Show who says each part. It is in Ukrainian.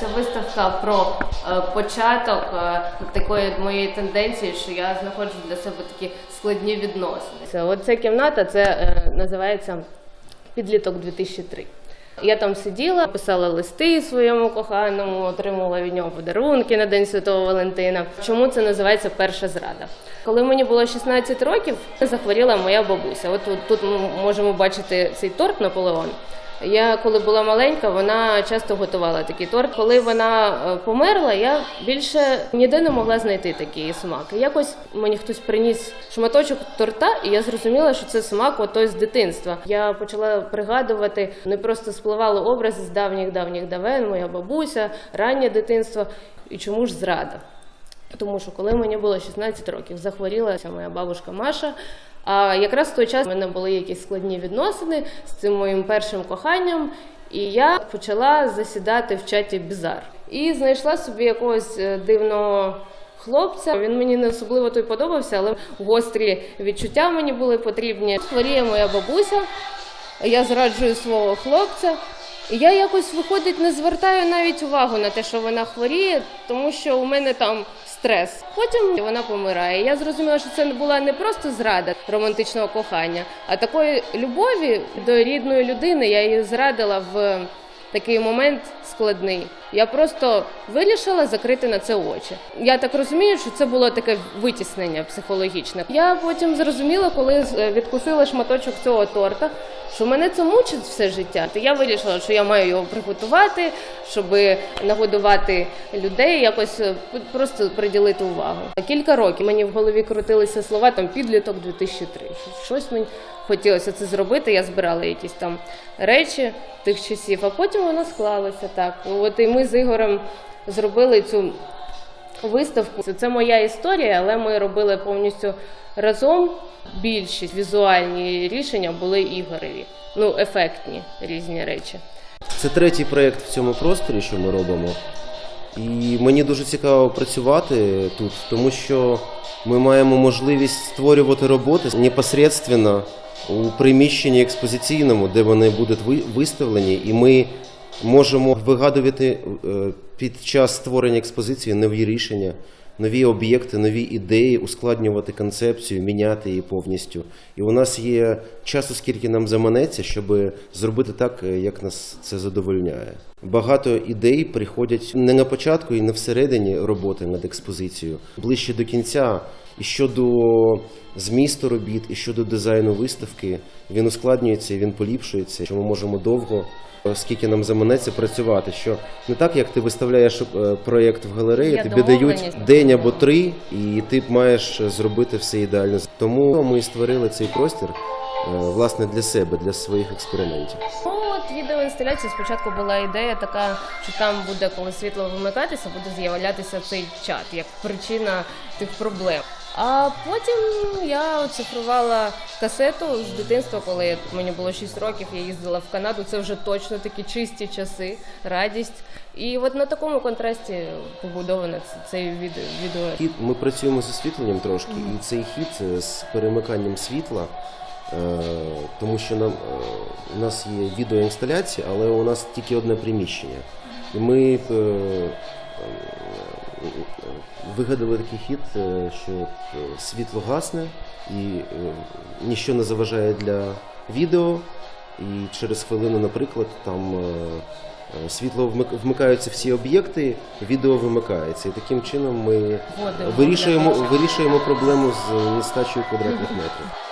Speaker 1: Це виставка про е, початок е, такої моєї тенденції, що я знаходжу для себе такі складні відносини. Оця кімната, це е, називається підліток 2003. Я там сиділа, писала листи своєму коханому, отримувала від нього подарунки на День Святого Валентина. Чому це називається перша зрада? Коли мені було 16 років, захворіла моя бабуся. От тут ми можемо бачити цей торт Наполеон. Я коли була маленька, вона часто готувала такий торт. Коли вона е, померла, я більше ніде не могла знайти такий смак. Якось мені хтось приніс шматочок торта, і я зрозуміла, що це смак отой з дитинства. Я почала пригадувати, не просто спливали образи з давніх давніх давен, моя бабуся, раннє дитинство. І чому ж зрада? Тому що коли мені було 16 років, захворілася моя бабушка Маша. А якраз в той час в мене були якісь складні відносини з цим моїм першим коханням, і я почала засідати в чаті Бізар. І знайшла собі якогось е, дивного хлопця. Він мені не особливо той подобався, але гострі відчуття мені були потрібні. Хворіє моя бабуся, я зраджую свого хлопця. І я якось виходить не звертаю навіть увагу на те, що вона хворіє, тому що у мене там стрес. Потім вона помирає. Я зрозуміла, що це була не просто зрада романтичного кохання, а такої любові до рідної людини. Я її зрадила в такий момент складний. Я просто вирішила закрити на це очі. Я так розумію, що це було таке витіснення психологічне. Я потім зрозуміла, коли е, відкусила шматочок цього торта, що мене це мучить все життя. То я вирішила, що я маю його приготувати, щоб нагодувати людей, якось е, просто приділити увагу. Кілька років мені в голові крутилися слова там підліток 2003. Щось мені хотілося це зробити. Я збирала якісь там речі тих часів, а потім воно склалося так. От і ми з Ігорем зробили цю виставку. Це- моя історія, але ми робили повністю разом. Більшість візуальні рішення були ігореві. Ну, ефектні різні речі.
Speaker 2: Це третій проєкт в цьому просторі, що ми робимо. І мені дуже цікаво працювати тут, тому що ми маємо можливість створювати роботи непосередньо у приміщенні експозиційному, де вони будуть ви- виставлені, і ми можемо вигадувати е, під час створення експозиції нові рішення, нові об'єкти, нові ідеї, ускладнювати концепцію, міняти її повністю. І у нас є часу, скільки нам заманеться, щоб зробити так, е, як нас це задовольняє. Багато ідей приходять не на початку і не всередині роботи над експозицією, ближче до кінця. І щодо змісту робіт, і щодо дизайну виставки, він ускладнюється, він поліпшується, що ми можемо довго, скільки нам заманеться, працювати. Що не так, як ти виставляєш е, проєкт в галереї,
Speaker 1: Є
Speaker 2: тобі дають день або три, і ти маєш зробити все ідеально. Тому ми і створили цей простір власне для себе, для своїх експериментів.
Speaker 1: Ну от відеоінсталяції спочатку була ідея така, що там буде, коли світло вимикатися, буде з'являтися цей чат як причина тих проблем. А потім я оцифрувала касету з дитинства, коли мені було 6 років, я їздила в Канаду. Це вже точно такі чисті часи, радість. І от на такому контрасті побудоване ц- цей відео.
Speaker 2: Ми працюємо з освітленням трошки, і цей хід е, з перемиканням світла, е, тому що нам е, у нас є відеоінсталяція, але у нас тільки одне приміщення. І ми е, е, вигадали такий хід, е, що е, світло гасне і е, ніщо не заважає для відео. І через хвилину, наприклад, там е, е, світло вмикаються всі об'єкти, відео вимикається. І таким чином ми вирішуємо, вирішуємо проблему з нестачею квадратних метрів.